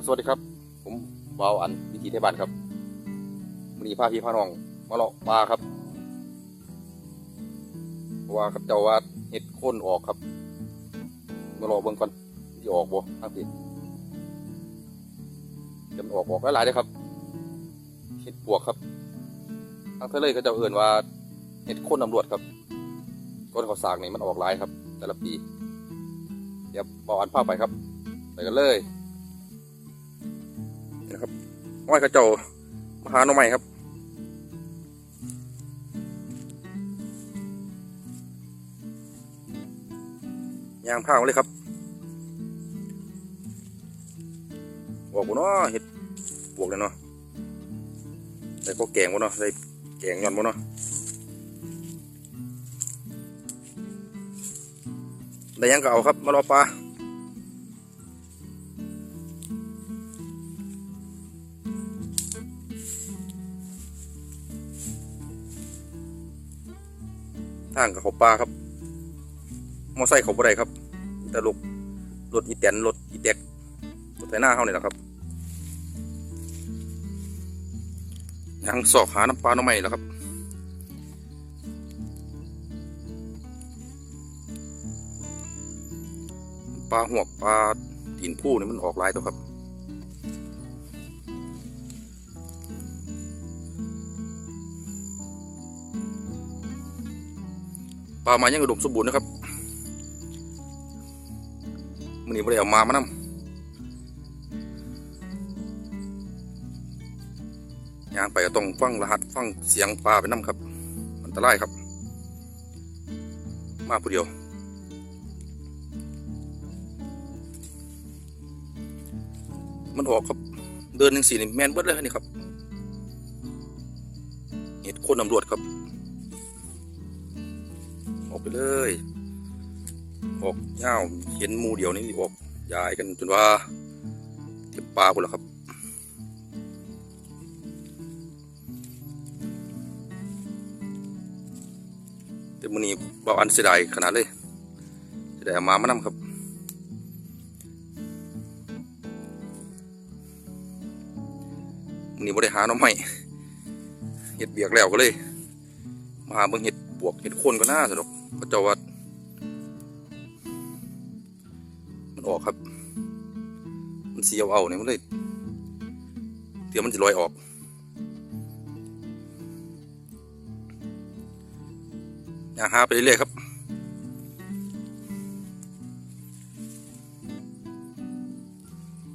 ครับสวัสดีครับ ผมวาวอันวิธีเทศบาลครับวันนี้พาพี่พาน้อง มาเลาะปลาครับว่าเขาเจ้าว่าเห็ดค่นออกครับ มาเลาะเบิ่งก่อนที่ออกบ่ทางผิดจะมันออกออกหลายๆเลยครับเห็ดปวกครับทางทะเลเขาเจ้าเอื่นว่าเห็ดค่นตำรวจครับก้นเขาสร้ากนี่มันออกหลายครับ แต่ละปีเดี๋ยววาวอันพาไปครับ ไปกันเลย นะครับห้อยกระเจ้ามาหาหน่อไม้ครับยางผ้าเลยครับบอกกูเนาะเห็ดบวกเลยเนาะใส่ก็แกงบ่เนาะใส่แกงย้อนบ่เนาะได้ยังก็เอาครับมารอปลา ทางกับเขาปลาครับมอไซค์เขาบ่ได้ครับ แต่รถรถอีแตนรถอีแตกรถไถหน้าเขาเนี่ยแหละครับยังสอกหาน้ำปลาน้ำใหม่แล้วครับปลาหวกปลาตีนผู้นี่มันออกลายตัวครับ ปลามายังอุดมสมบูรณ์นะครับมันนี้ไม่ได้เอามามานำยางไปก็ต้องฟังรหัสฟังเสียงปลาไปนํครับ อันตรายครับ มาผู้เดียวมันออกครับ เดินหนึ่งสี่นี่แมนเบิดเลยนี่ครับ เห็ดโคนตำรวจครับ ออกไปเลยออกเงาวเห็นมูเดียวนี่ออกยายกันจนว่าเก็บปลาหมดแล้วครับแต่มือนี้เบาอันเสียดายขนาดเลยเสียดายเอามามานำครับมือนี้บ่ได้หาน้องใหม่เห็ดเบียกแล้วก็เลย มาหาเบิ่งเห็ดปวกเห็ดโคนก็น่าสนุก เจ้าว่ามันออกครับ มันเสีเอาเอาเนี่ยมันเลยเดี๋ยวมันจะลอยออก อยากหาไปเรื่อยๆครับ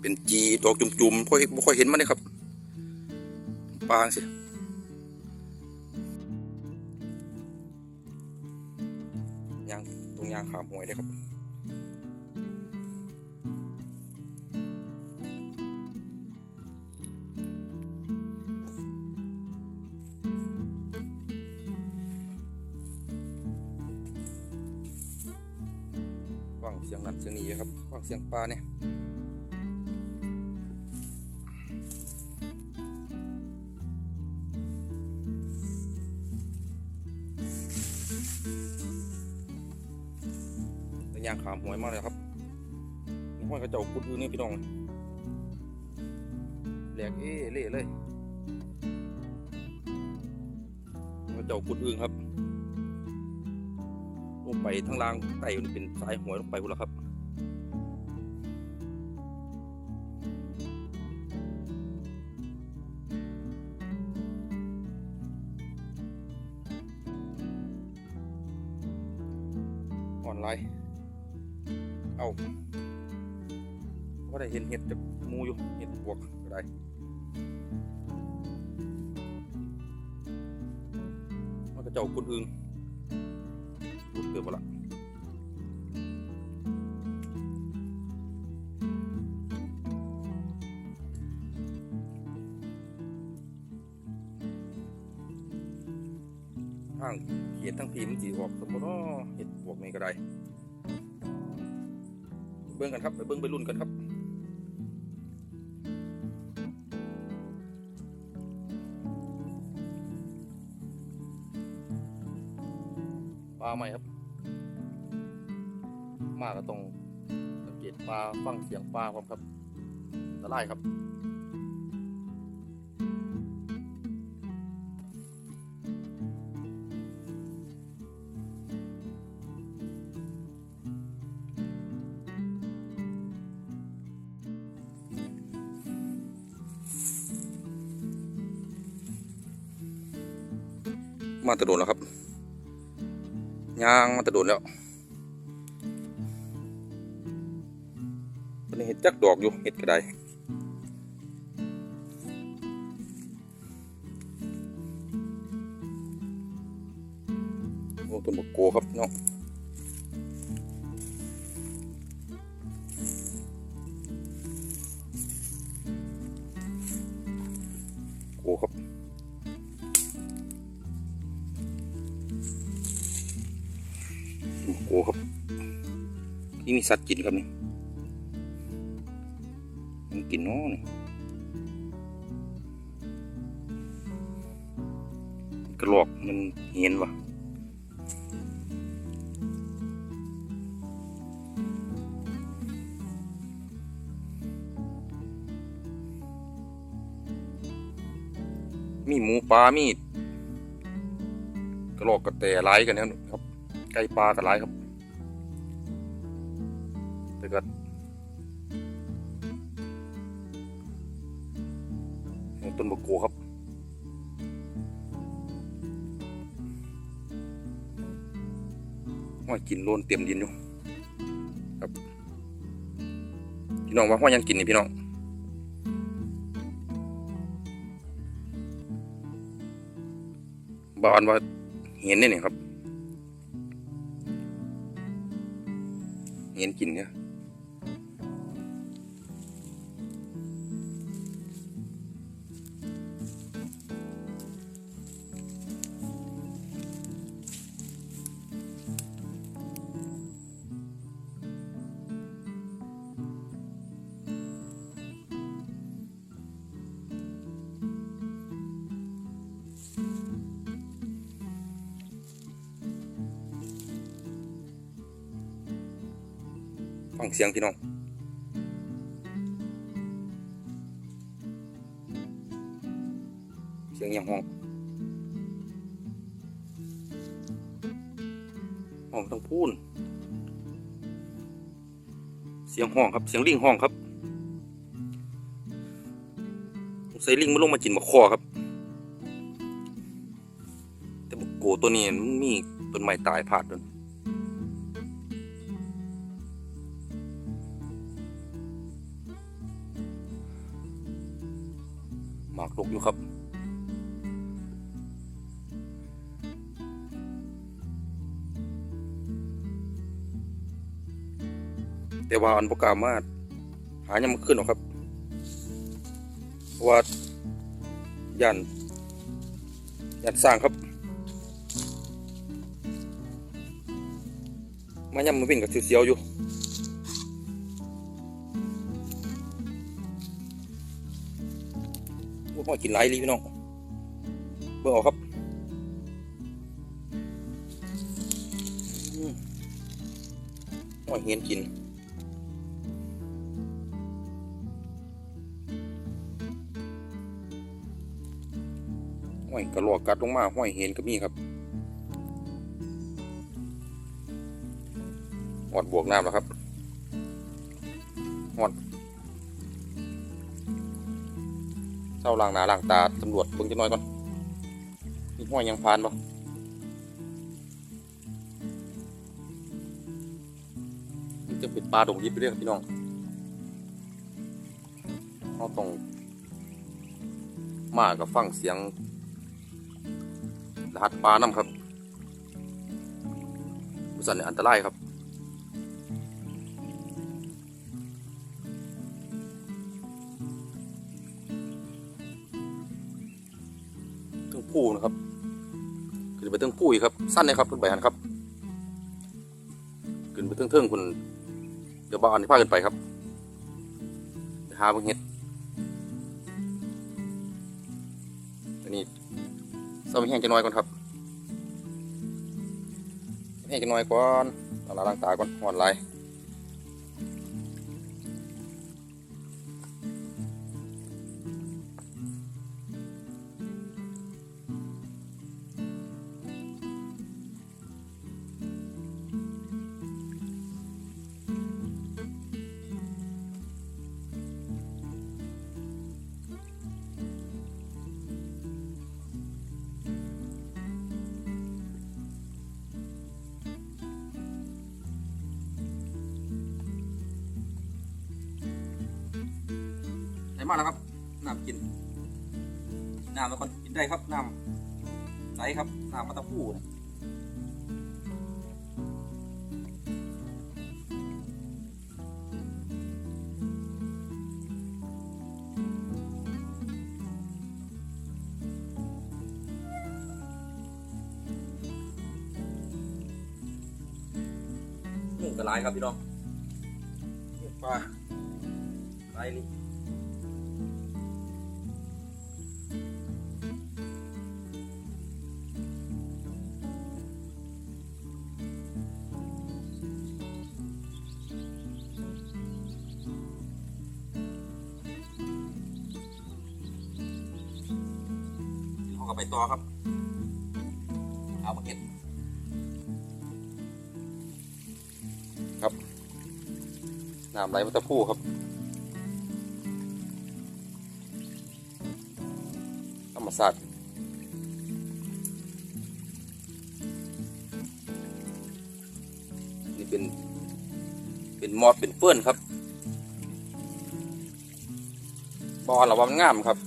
เป็นจีดอกจุ่มๆค่อยค่อยเห็นมันเลยครับ ปลาสิ งยางขามหวยได้ครับฟังเสียงนั่นเสียงนี้ครับฟังเสียงปลาเนี่ย ขุดอยู่นี่พี่น้องแหลกเอเล่เลยมาเจ้ากุดอึงครับลงไปทางล่างไต่มันเป็นสายหัวลงไปพุ่นแล้วครับ บวกก็ได้มันก็เจ้าคนอื่นรูดเกือบหมละทางเขียนทั้งพีมันสีออกสมมติว่าเห็ดบวกนี่ก็ได้ เบิ้งกันครับ ไปเบิ้งไปรุ่นกันครับ ใหม่ครับ มาก็ต้องสังเกตปลาฟังเสียงปลาครับครับตรายครับมาตะโดนแล้วครับ ยางมาแตะโดนแล้วตอนนี้เห็ดจักดอกอยู่เห็ดกระไดโอ้ต้นบกโกครับพี่น้อง มีสัตว์กินครับนี่มันกินน้อนี่กระโหลกมันเห็นวะมีหมูปลามีกระโหลกกระแตไล่กันนะครับไก่ปลากันหลครับ แต่ก็ต้นบกโกครับห้อยกินโลนเต็มดินอยู่ครับ พี่น้องว่าห้อยยังกินนี่พี่น้องบานว่าเห็นนี่นี่ครับ เห็นกินเนี่ย เสียงพี่น้องเสียงย่างห้องห้องต้องพูนเสียงห้องครับเสียงลิงห้องครับใส่ลิงมันลงมาจินมาคอครับ แต่บกโกตัวนี้มันมีต้นไม้ตายพาดด้วย ครับแต่ว่าอันประกามาหายังมาขึ้นหรอกครับเพราะว่ายันยันสร้างครับมายังมาวิ่งกับเสียวๆอยู่ พวกพ่อกินไรลีพี่น้องเบิ่งออกครับอืมพ่อเห็นกินห้อยกระโหลกกัดลงมาห้อยเห็นก็มีครับอดบวกน้ำแล้วครับ เศร้าล้างหนาล้างตาตำรวจเบิ่งจะน้อยก่อนมีห้อยยังพานบ่มันจะเป็นปลาดงยิบไปเรื่อยพี่น้องเราต้องมากับฟังเสียงรหัสปลาน้ำครับบุสันเนี่ยอันตรายครับ ผู้นะครับขึ้นไปเทิงผู้อีกครับ สั้นเลยครับขึ้นไปหันครับขึ้นไปเทิงเทิงคุณเดี๋ยวบ้านที่พาขึ้นไปครับหาเบิ่งเห็ดอันนี้เศร้ามีแห้งจะน้อยก่อนครับแห้งจะน้อยก่อนล้างหน้าล้างตาก่อนหอนไหล มาแล้วครับน้ำกินน้ำแล้วก็กินได้ครับน้ำใสครับน้ำมะตะพูเนี่ยหมูกระไรครับพี่น้องหมูปลาไรนี่ ต่อครับ เอามาเก็ตครับน้ำไหลมาตะพูครับธรรมศาสตร์นี่เป็น เป็นมอดเป็นเฟื่อนครับบอลระวังงามครับ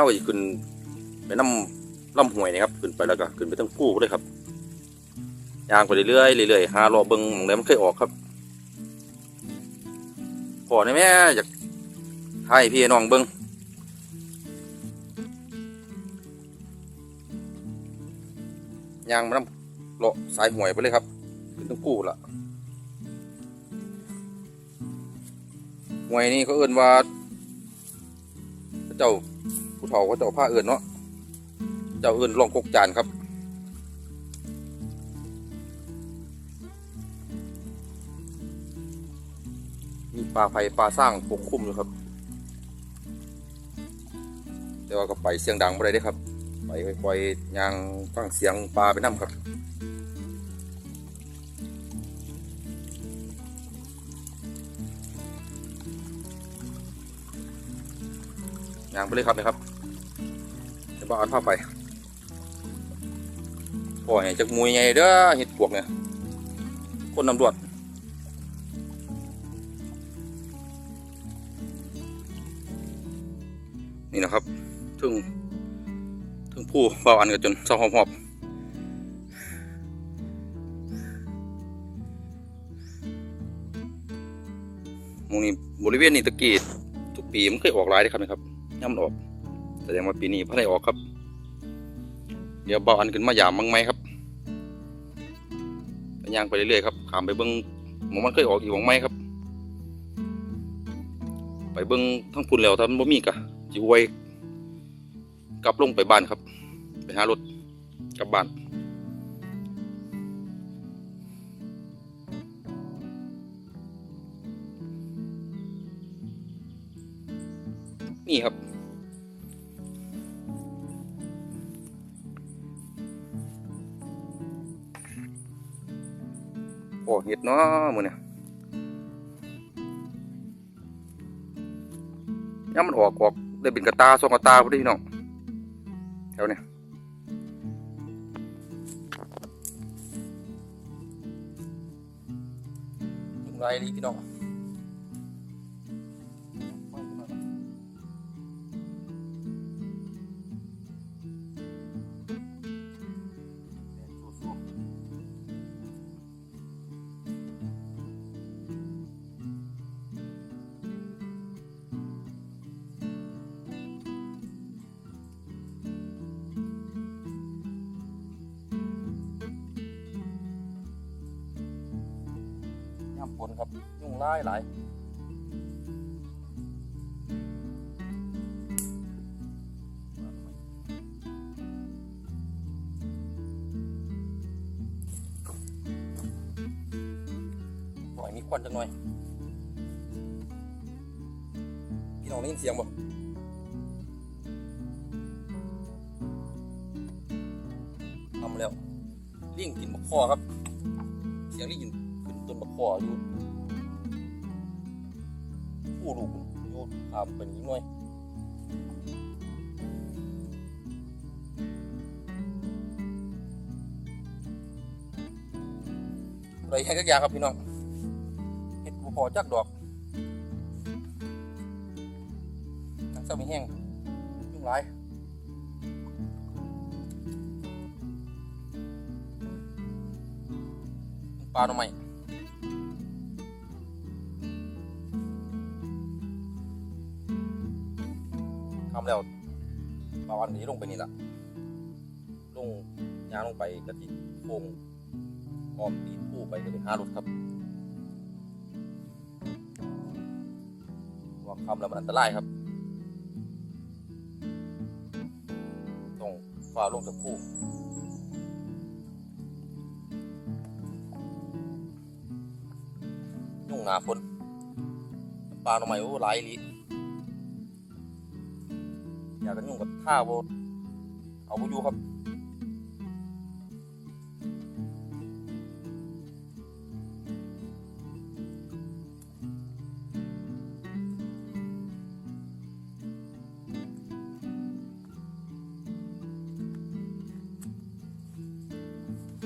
เราก็จะขึ้นไปน้ำลำห้วยนะครับขึ้นไปแล้วก็ขึ้นไปทั้งผู้เลยครับย่างไปเรื่อยๆเรื่อยๆหารอบเบิ้งหมองไหนมันเคยออกครับพอได้ไหมอยากถ่ายพี่น้องเบิ้งยางมาน้ำเลาะสายห้วยไปเลยครับขึ้นทั้งผู้ละห้วยนี่เขาเอื่นว่าเจ้า ผู้เฒ่าก็เจ้าผ้าเอื่นเนาะเจ้าเอื่นลองกกจานครับมีปลาไผ่ปลาสร้างปกคลุมอยู่ครับ แต่ว่าก็ไปเสียงดังไม่ได้ด้ครับ ไปค่อยๆยางฟังเสียงปลาไปน้ำครับยางไปเลยครับนะครับ บ้านพาไปปล่อยจากมวยไงเด้อเห็ดปวกเนี่ยคนนำรวจนี่นะครับถึงถึงผู้เบาอันกันจนเศร้าหอบหอบมงนี้บริเวณนี้ตะกี้ทุกปีมันเคยออกหลายเลยครับนะครับย่ำมันออก ดงว่าปีนี้พระได้ออกครับ เดี๋ยวเบาอันขึ้นมาหยามมั้งไหมครับย่างไปเรื่อยๆครับขามไปเบิ้งหมองมันเคยออกอีกหมองไหมครับ ไปเบิ้งทั้งพุ่นแล้วถ้านบ่มีกะจิอวยกลับลงไปบ้านครับ ไปหารถกลับบ้านนี่ครับ เห็ดเนาะมือเนี่ยย่ามันออกออกได้เป็นกระตาสองกระตาพอดีเน้องแถวเนี่ยถึงไรนี่พี่น้อง ครับยุ่งไล่หลายปล่อยมีควันจังหน่อย พี่น้องได้ยินเสียงบ่ทำแล้วลิงกินบักคอครับ เสียงลิงกินขึ้นต้นบักคออยูู่ดูกอยู่ทำเป็นนี้หน่อยไรแห้งจักยาครับพี่น้องเห็ดกูพอจักดอกนักเสมีแห้งยุ่งไรปลาทำไม แล้วปลาวันนี้ลงไปนี่ละลงยางลงไปกะทิโค้งอ้อมตีนผู้ไปก็ไปหารถครับว่าคำแล้วมันอันตรายครับต้องฝ่าลงจากคู่ยุ่งหนาฝนปลาหน่อไม้โอ้หลายลี อยากกันยุ่งกับท่าโบเอาไปอยู่ครับ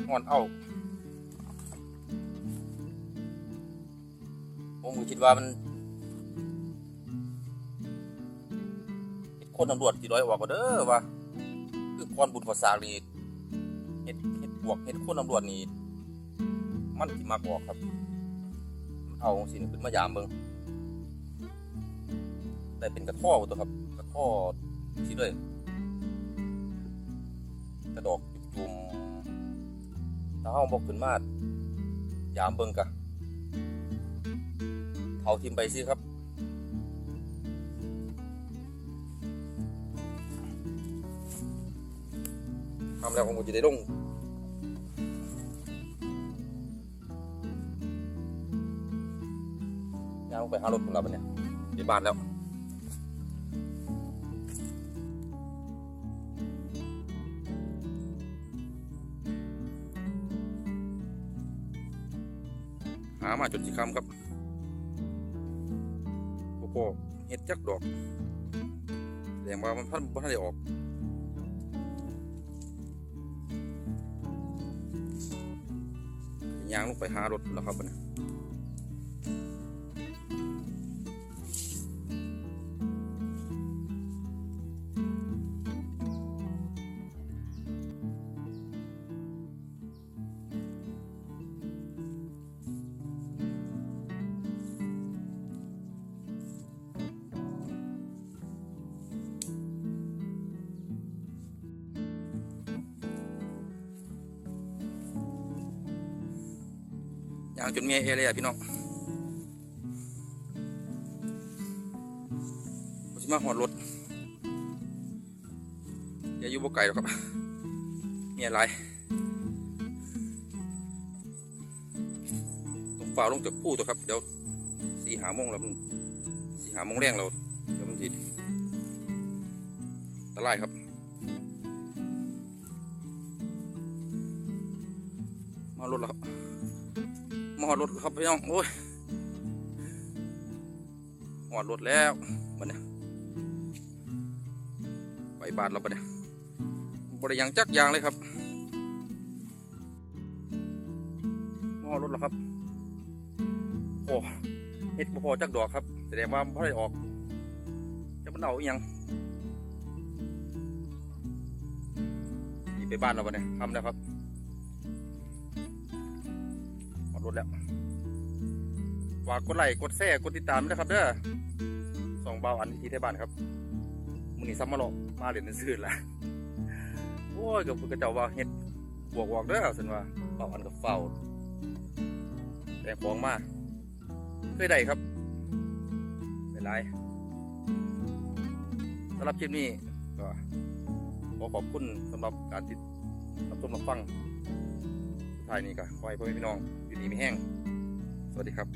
งอนเอาผมก็คิดว่ามัน คนตำรวจที่ร้อยออกก็เด้อว่าคือก่อนบุญภาษากนี่เฮ็ดเฮ็ดพวกเฮ็ดคนตำรวจนี่มันสิมักออกครับ เอาสิขึ้นมายามเบิ่งได้เป็นกระท่อตัวครับ กระท่อที่เลยกระดอกจุ่มถ้าเฮาบอกขึ้นมายามเบิ่งกะเผาทิมไปสิครับ แล้วผมก็จะได้ลงยางลงไปหารถของเราปะเนี่ยเดี๋ยวบานแล้วหามาจนสิคำครับโอ้โหเห็ดจักดอกแสดงว่ามันพันพันได้ออก ไปหารถแล้วครับเนี่ยางจนเมียเอเลยอะพี่น้องผมจะมาหอดรถอย่าอยู่บ่ไกลหรอกครับ เมียไรต้องฝ่าลงจากผู้ตัวครับ เดี๋ยวสีหามงแล้วมันสีหามงแรงเราเดี๋ยวมันจิตะไลครับมารถแล้วครับ มาหอดรถครับพี่น้องโอ้ยหอดรถแล้วบัดเนี่ยไปบาทเราบัดเนี่ยบริยังจักยางเลยครับมาหอดรถแล้วครับโอ้เฮ็ดบ่พอจักดอกครับแสดงว่าพ่ได้ออกจะมันเอาอีหยังนี่ไปบ้านเราบัดเนี่ยทำแล้วครับ แล้วฝากกดไลค์กดแชร์กดติดตามด้วยครับเด้อสองเบาอันที่ไทยบ้านครับมือนี้ซ้ำมาหลอกมาเรียญซื่อละโอ้ยกับกระเจ้าว่าเฮ็ดบวกวอกเด้อสันว่าเบาอันกับเฝ้าแต่ของมาเคยได้ครับไม่ไรสำหรับคลิปนี้ก็ขอขอบคุณสำหรับการติดรับชมรับฟังสุดท้ายนี้ก็ขอให้พ่อแม่พี่น้อง อยู่ดีไม่แห้ง สวัสดีครับ